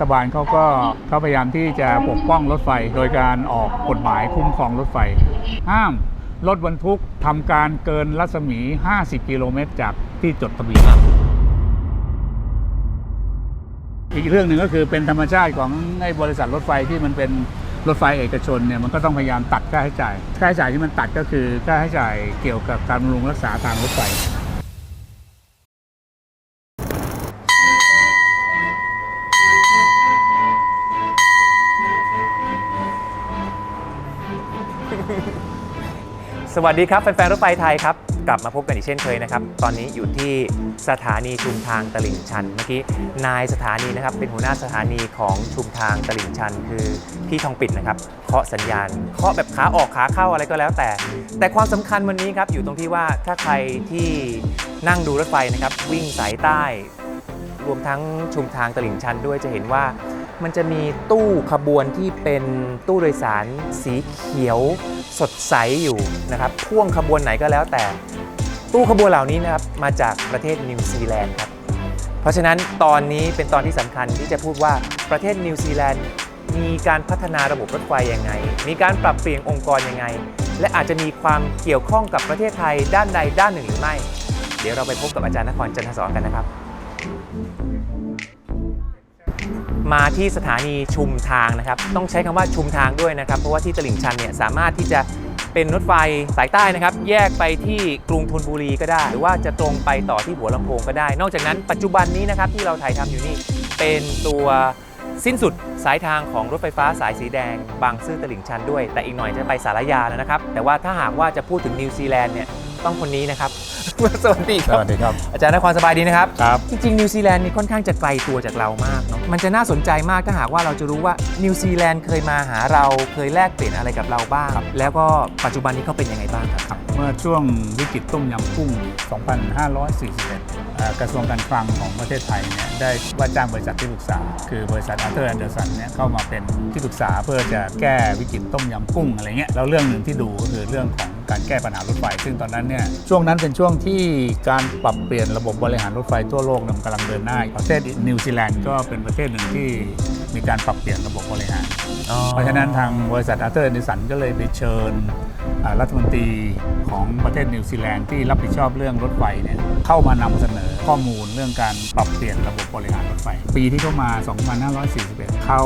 ฐบาลเขาก็เขาพยายามที่จะปกป้องรถไฟ โดยการออกกฎหมายคุ้มครองรถไฟ ห้ามรถบรรทุกทำการเกินรัศมี 50 กิโลเมตรจากที่จดทะเบียนอีกเรื่องหนึ่งก็คือเป็นธรรมชาติของไอ้บริษัทรถไฟที่มันเป็นรถไฟเอกชนเนี่ยมันก็ต้องพยายามตัดค่าใช้จ่าย ค่าใช้จ่ายที่มันตัดก็คือค่าใช้จ่ายเกี่ยวกับการบำรุงรักษาทางรถไฟ วัสดีครับแฟนๆรถไฟไทยครับ กลับมาพบกันอีกเช่นเคยนะครับ ตอนนี้อยู่ที่สถานีชุมทางตลิ่งชัน เมื่อกี้นายสถานีนะครับ เป็นหัวหน้าสถานีของชุมทางตลิ่งชัน คือพี่ทองปิดนะครับเคาะสัญญาณเคาะแบบขาออกขาเข้าอะไรก็แล้วแต่ แต่ความสำคัญวันนี้ครับอยู่ตรงที่ว่าถ้าใครที่นั่งดูรถไฟนะครับวิ่งสายใต้ รวมทั้งชุมทางตลิ่งชันด้วยจะเห็นว่า มันจะมีตู้ขบวนที่เป็นตู้โดยสารสีเขียวสดใสอยู่นะครับพ่วงขบวนไหนก็แล้วแต่ ตู้ขบวนเหล่านี้นะครับมาจากประเทศนิวซีแลนด์ครับเพราะฉะนั้นตอนนี้เป็นตอนที่สำคัญที่จะพูดว่าประเทศนิวซีแลนด์มีการพัฒนาระบบรถไฟยังไง มีการปรับเปลี่ยนองค์กรยังไง และอาจจะมีความเกี่ยวข้องกับประเทศไทยด้านใดด้านหนึ่งหรือไม่ เดี๋ยวเราไปพบกับอาจารย์นครจันทศรกันนะครับ มาที่สถานีชุมทางนะครับ ต้องใช้คำว่าชุมทางด้วยนะครับ เพราะว่าที่ตลิ่งชันเนี่ยสามารถที่จะเป็นรถไฟสายใต้นะครับ แยกไปที่กรุงธนบุรีก็ได้ หรือว่าจะตรงไปต่อที่หัวลำโพงก็ได้ นอกจากนั้นปัจจุบันนี้นะครับที่เราถ่ายทำอยู่นี่เป็นตัวสิ้นสุดสายทางของรถไฟฟ้าสายสีแดง บางซื่อตลิ่งชันด้วย แต่อีกหน่อยจะไปสารยาแล้วนะครับ แต่ว่าถ้าหากว่าจะพูดถึงนิวซีแลนด์เนี่ย ต้องคนนี้นะครับ สวัสดีคสรับ วัสดีครับ อาจารย์นครสบายดีนะครับ ครับ จริงๆ นิวซีแลนด์นี่ค่อนข้างจะไกลตัวจากเรามากเนาะ มันจะน่าสนใจมากถ้าหากว่าเราจะรู้ว่านิวซีแลนด์เคยมาหาเราเคยแลกเปลี่ยนอะไรกับเราบ้าง แล้วก็ปัจจุบันนี้เขาเป็นยังไงบ้างครับ เมื่อช่วงวิกฤตต้มยำกุ้ง 2541อ่ากระทรวงการคลังของประเทศไทยเนี่ยได้ว่าจ้างบริษัทที่ปรึกษา คือบริษัทอาร์เธอร์แอนเดอร์สันเนี่ยเข้ามาเป็นที่ปรึกษาเพื่อจะแก้วิกฤตต้มยำกุ้งอะไรเงี้ยแล้วเรื่องหนึ่งที่ดูก็คือเรื่องของ การแก้ปัญหารถไฟ ซึ่งตอนนั้นเนี่ยช่วงนั้นเป็นช่วงที่การปรับเปลี่ยนระบบบริหารรถไฟทั่วโลกเนี่ยมันกำลังเดินหน้าประเทศนิวซีแลนด์ก็เป็นประเทศหนึ่งที่มีการปรับเปลี่ยนระบบบริหาร เพราะฉะนั้นทางบริษัทอาร์เธอร์นเดอร์สันก็เลยไปเชิญรัฐมนตรีของประเทศนิวซีแลนด์ที่รับผิดชอบเรื่องรถไฟเนี่ยเข้ามานำเสนอข้อมูลเรื่องการปรับเปลี่ยนระบบบริหารรถไฟ ปีที่เข้ามา 2541 เขา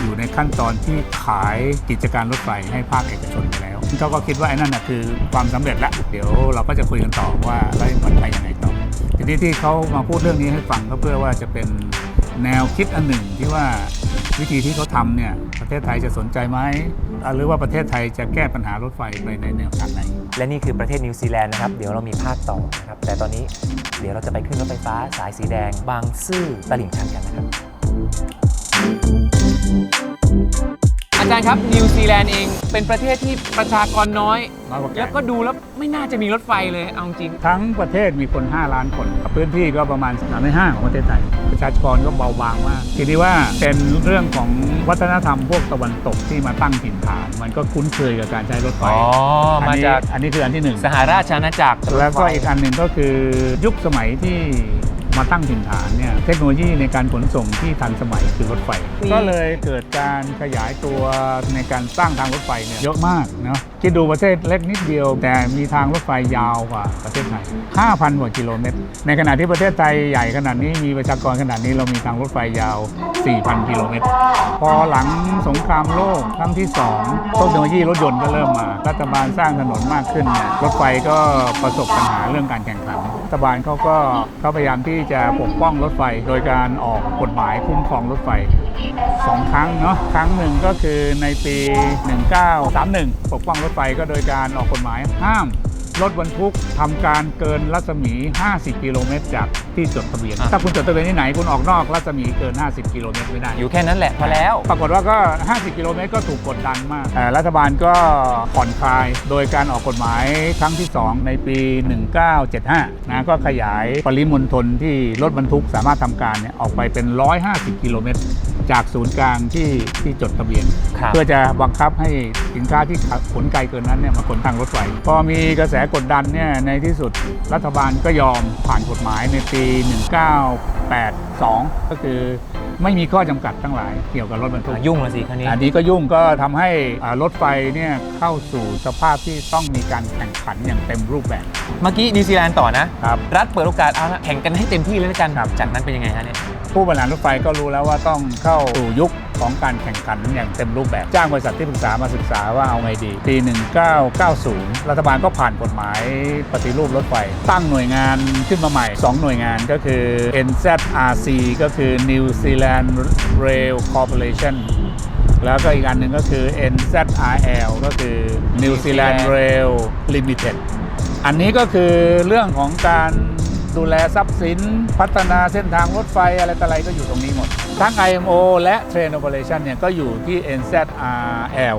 อยู่ในขั้นตอนที่ขายกิจการรถไฟให้ภาคเอกชนไปแล้ว เขาก็คิดว่าไอ้นั่นนะคือความสำเร็จละเดี๋ยวเราก็จะคุยกันต่อว่าแล้วมันไปยังไงต่อ ทีนี้ที่เขามาพูดเรื่องนี้ให้ฟังก็เพื่อว่าจะเป็นแนวคิดอันหนึ่งที่ว่าวิธีที่เขาทำเนี่ยประเทศไทยจะสนใจไหมหรือว่าประเทศไทยจะแก้ปัญหารถไฟไปในแนวทางไหน และนี่คือประเทศนิวซีแลนด์นะครับเดี๋ยวเรามีภาคต่อนะครับแต่ตอนนี้เดี๋ยวเราจะไปขึ้นรถไฟฟ้าสายสีแดง บางซื่อตลิ่งชันกันนะครับาจารย์ครับนิวซีแลนด์เองเป็นประเทศที่ประชากรน้อย น้อยกว่าแกแล้วก็ดูแล้วไม่น่าจะมีรถไฟเลยเอาจริง ทั้งประเทศมีคน 5 ล้านคนพื้นที่ก็ประมาณ3ใน5ของประเทศไทย ประชากรก็เบาบางมากทีนี้ว่าเป็นเรื่องของวัฒนธรรมพวกตะวันตกที่มาตั้งถิ่นฐาน มันก็คุ้นเคยกับการใช้รถไฟอ๋ออันมานี้จาก อันนี้คืออันที่หนึ่งสหราชอาณาจักรแล้วก็อีกอันหนึ่งก็คือยุคสมัยที่ มาตั้งถิ่นฐานเนี่ยเทคโนโลยีในการขนส่งที่ทันสมัยคือรถไฟ ก็เลยเกิดการขยายตัวในการสร้างทางรถไฟเนี่ยเยอะมากเนาะ คิดดูประเทศเล็กนิดเดียว แต่มีทางรถไฟยาวกว่าประเทศไทย 5,000 กว่ากิโลเมตร ในขณะที่ประเทศไทยใหญ่ขนาดนี้มีประชากรขนาดนี้เรามีทางรถไฟยาว 4,000 กิโลเมตร พอหลังสงครามโลกครั้งที่2เทคโนโลยีรถยนต์ก็เริ่มมา รัฐบาลสร้างถนนมากขึ้นเนี่ยรถไฟก็ประสบปัญหาเรื่องการแข่งขัน รัฐบาลเขาก็เขาพยายามที่จะปกป้องรถไฟ โดยการออกกฎหมายคุ้มครองรถไฟสองครั้งเนาะครั้งหนึ่งก็คือในปี 1931 ปกป้องรถไฟก็โดยการออกกฎหมายห้ามรถบรรทุกทำการเกินรัศมี 50 กิโลเมตรจากที่จดทะเบียนอะถ้าคุณจดทะเบียนที่ไหนคุณออกนอกรัศมีเกิน 50 กิโลเมตรไม่ได้ อยู่แค่นั้นแหละพอแล้ว ปรากฏว่าก็ 50 กิโลเมตรก็ถูกกดดันมากแต่รัฐบาลก็ผ่อนคลายโดยการออกกฎหมายครั้งที่ 2 ในปี 1975 นะก็ขยายปริมณฑลที่รถบรรทุกสามารถทำการเนี่ยออกไปเป็น 150 กิโลเมตร จากศูนย์กลางที่ที่จดทะเบียน ครับเพื่อจะบังคับให้สินค้าที่ขนไกลเกินนั้นเนี่ยมาขนทางรถไฟ พอมีกระแสกดดันเนี่ยในที่สุดรัฐบาลก็ยอมผ่านกฎหมายในปี 1982 ก็คือ ไม่มีข้อจำกัดทั้งหลายเกี่ยวกับรถบรรทุกอะยุ่งละสิคราวนี้อันนี้ก็ยุ่งก็ทำให้อ่ารถไฟเนี่ยเข้าสู่สภาพที่ต้องมีการแข่งขันอย่างเต็มรูปแบบ เมื่อกี้นิวซีแลนด์ต่อนะครับรัฐเปิดโอกาสเอาละแข่งกันให้เต็มที่เลยแล้วกันครับจากนั้นเป็นยังไงฮะเนี่ยผู้บริหารรถไฟก็รู้แล้วว่าต้องเข้าสู่ยุค ของการแข่งขันอย่างเต็มรูปแบบ จ้างบริษัทที่ปรึกษามาศึกษาว่าเอาไงดี ปี 1990 รัฐบาลก็ผ่านกฎหมายปฏิรูปรถไฟ ตั้งหน่วยงานขึ้นมาใหม่ 2 หน่วยงานก็คือ NZRC ก็คือ New Zealand Rail Corporation แล้วก็อีกอันหนึ่งก็คือ NZRL ก็คือ New Zealand Rail Limited อันนี้ก็คือเรื่องของการดูแลทรัพย์สิน พัฒนาเส้นทางรถไฟอะไรต่ออะไรก็อยู่ตรงนี้หมด ทั้ง IMO และ Train Operation เนี่ยก็อยู่ที่ NZRL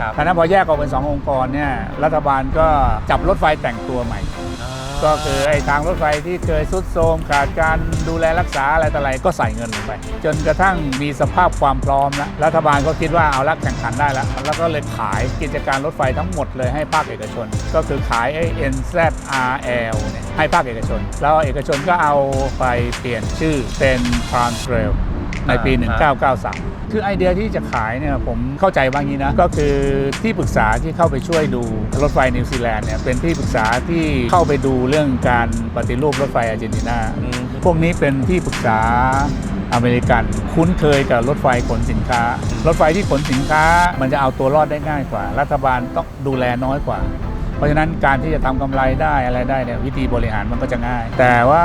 ครับเพราะฉะนั้นพอแยกออกเป็น 2 องค์กรเนี่ยรัฐบาลก็จับรถไฟแต่งตัวใหม่ ก็คือไอ้ทางรถไฟที่เคยสุดโทรมขาดการดูแลรักษาอะไรต่ออะไรก็ใส่เงินลงไป จนกระทั่งมีสภาพความพร้อมแล้วรัฐบาลก็คิดว่าเอาละแข่งขันได้แล้ว แล้วก็เลยขายกิจการรถไฟทั้งหมดเลยให้ภาคเอกชน ก็คือขายไอ้ NZRL เนี่ยให้ภาคเอกชน แล้วเอกชนก็เอาไปเปลี่ยนชื่อเป็น Transrail ในปี อ่า 1993 คือไอเดียที่จะขายเนี่ยผมเข้าใจบางนี้นะ ก็คือที่ปรึกษาที่เข้าไปช่วยดูรถไฟนิวซีแลนด์เนี่ยเป็นที่ปรึกษาที่เข้าไปดูเรื่องการปฏิรูปรถไฟอาร์เจนตินา อืม พวกนี้เป็นที่ปรึกษาอเมริกัน คุ้นเคยกับรถไฟขนสินค้า รถไฟที่ขนสินค้ามันจะเอาตัวรอดได้ง่ายกว่า รัฐบาลต้องดูแลน้อยกว่าเพ ราะฉะนั้นการที่จะทำกำไรได้อะไรได้เนี่ยวิธีบริหารมันก็จะง่าย แต่ว่า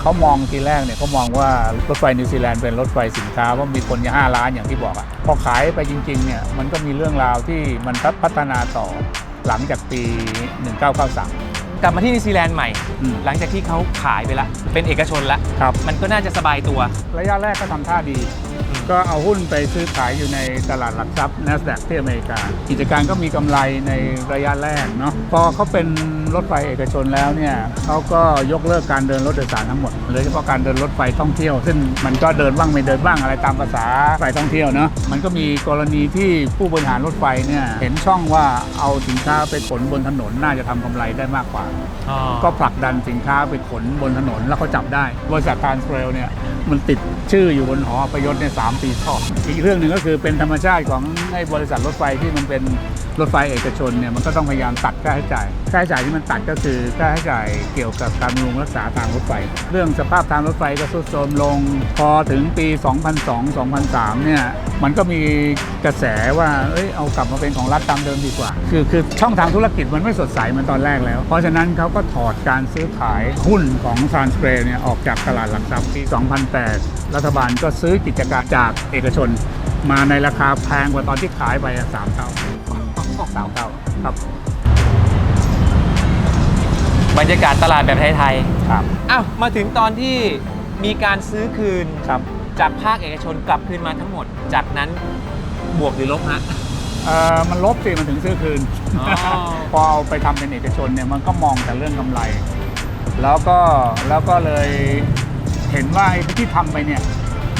เขามองทีแรกเนี่ยเขามองว่ารถไฟนิวซีแลนด์เป็นรถไฟสินค้าว่ามีคนห้าล้านอย่างที่บอกอะพอขายไปจริงๆเนี่ยมันก็มีเรื่องราวที่มันพัฒนาต่อหลังจากปี 1993กลับมาที่นิวซีแลนด์ใหม่อืมหลังจากที่เขาขายไปละ เป็นเอกชนละครับมันก็น่าจะสบายตัว ระยะแรกก็ทำท่าดี ก็เอาหุ้นไปซื้อขายอยู่ในตลาดหลักทรัพย์ NASDAQ ที่อเมริกา กิจการก็มีกำไรในระยะแรกเนาะพอเขาเป็นรถไฟเอกชนแล้วเนี่ยเขาก็ยกเลิกการเดินรถโดยสารทั้งหมดโดยเฉพาะการเดินรถไฟท่องเที่ยว ซึ่งมันก็เดินบ้างไม่เดินบ้างอะไรตามภาษาไฟท่องเที่ยวเนาะมันก็มีกรณีที่ผู้บริหารรถไฟเนี่ยเห็นช่องว่าเอาสินค้าไปขนบนถนนน่าจะทำกำไรได้มากกว่า ก็ผลักดันสินค้าไปขนบนถนนแล้วเขาจับได้บริษัททานสเ a ลเนี่ยมันติดชื่ออยู่บนหอประยศเนี่ยสามปีซ้อนอีกเรื่องหนึ่งก็คือเป็นธรรมชาติของให้บริษัทรถไฟที่มันเป็นรถไฟเอกชนเนี่ยมันก็ต้องพยายามตัดค่าใช้จ่าย ค่าใช้จ่ายที่มันตัดก็คือค่าใช้จ่ายเกี่ยวกับการบำรุงรักษาทางรถไฟ เรื่องสภาพทางรถไฟก็ทรุดโทรมลง พอถึงปี 2002-2003 เนี่ยมันก็มีกระแสว่าเอ้ยเอากลับมาเป็นของรัฐตามเดิมดีกว่า คือคือช่องทางธุรกิจมันไม่สดใสเหมือนตอนแรกแล้ว เพราะฉะนั้นเขาก็ถอดการซื้อขายหุ้นของ t r a n s p r a เนี่ยออกจากตลาดหลักทรัพย์ปี 2008 รัฐบาลก็ซื้อกิจการจากเอกชน มาในราคาแพงกว่าตอนที่ขายไปอะสามเท่าสามเท่าครับ บรรยากาศตลาดแบบไทยครับๆอ้าวมาถึงตอนที่มีการซื้อคืนครับจากภาคเอกชนกลับคืนมาทั้งหมด จากนั้นบวกหรือลบฮะเอ่อมันลบสิมันถึงซื้อคืนอ๋อพอเอาไปทำเป็นเอกชนเนี่ยมันก็มองแต่เรื่องกำไร แล้วก็แล้วก็เลยเห็นว่าไอ้ที่ทำไปเนี่ย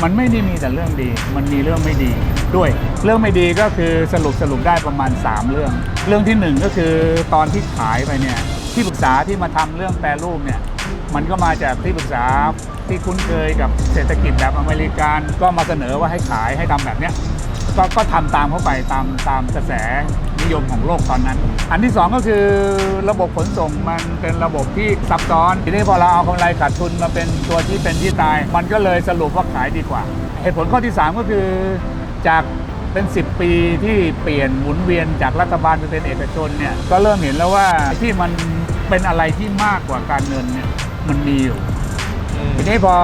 มันไม่ได้มีแต่เรื่องดี มันมีเรื่องไม่ดีด้วย เรื่องไม่ดีก็คือสรุปสรุปได้ประมาณ 3 เรื่อง เรื่องที่หนึ่งก็คือตอนที่ขายไปเนี่ยที่ปรึกษาที่มาทำเรื่องแปรรูปเนี่ยมันก็มาจากที่ปรึกษาที่คุ้นเคยกับเศรษฐกิจแบบอเมริกันก็มาเสนอว่าให้ขายให้ทำแบบเนี้ยก็ก็ทำตามเข้าไปตามตามกระแส นิยมของโลกตอนนั้น อันที่สองก็คือระบบขนส่งมันเป็นระบบที่ซับซ้อนทีนี้พอเราเอากำไรขาดทุนมาเป็นตัวที่เป็นที่ตาย มันก็เลยสรุปว่าขายดีกว่า เหตุผลข้อที่ 3 ก็คือจากเป็น 10 ปีที่เปลี่ยนหมุนเวียนจากรัฐบาลไปเป็นเอกชนเนี่ยก็เริ่มเห็นแล้วว่าที่มันเป็นอะไรที่มากกว่าการเงินเนี่ยมันมีอยู่ทีนี้พอ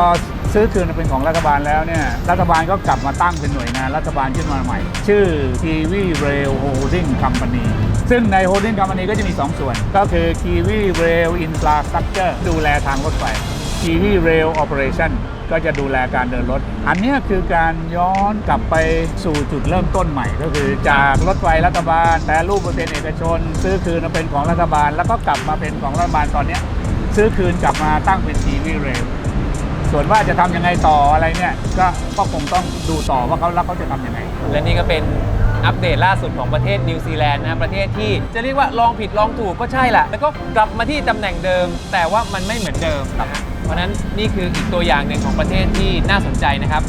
ซื้อคืนเป็นของรัฐบาลแล้วเนี่ยรัฐบาลก็กลับมาตั้งเป็นหน่วยงานรัฐบาลขึ้นมาใหม่ ชื่อ Kiwi Rail Holding Company ซึ่งใน Holding Company ก็จะมี 2 ส่วน ก็คือ Kiwi Rail Infrastructure ดูแลทางรถไฟ Kiwi Rail Operation ก็จะดูแลการเดินรถ อันนี้คือการย้อนกลับไปสู่จุดเริ่มต้นใหม่ ก็คือจากรถไฟรัฐบาลแต่รูปเป็นเอกชน ซื้อคืนมาเป็นของรัฐบาล แล้วก็กลับมาเป็นของรัฐบาลตอนนี้ซื้อคืนกลับมาตั้งเป็น Kiwi Rail ส่วนว่าจะทำยังไงต่ออะไรเนี่ยก็ก็คงต้องดูต่อว่าเขาแล้วเขาจะทำยังไง และนี่ก็เป็นอัปเดตล่าสุดของประเทศนิวซีแลนด์นะประเทศที่จะเรียกว่าลองผิดลองถูกก็ใช่แหละแล้วก็กลับมาที่ตำแหน่งเดิม แต่ว่ามันไม่เหมือนเดิมนะฮะเพราะฉะนั้นนี่คืออีกตัวอย่างหนึ่งของประเทศที่น่าสนใจนะครับ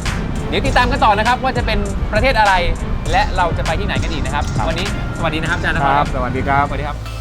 ดี๋ยวติดตามกันต่อนะครับว่าจะเป็นประเทศอะไร และเราจะไปที่ไหนกันอีกนะครับ วันนี้สวัสดีนะครับอาจารย์นครครับสวัสดีครับ สวัสดีครับ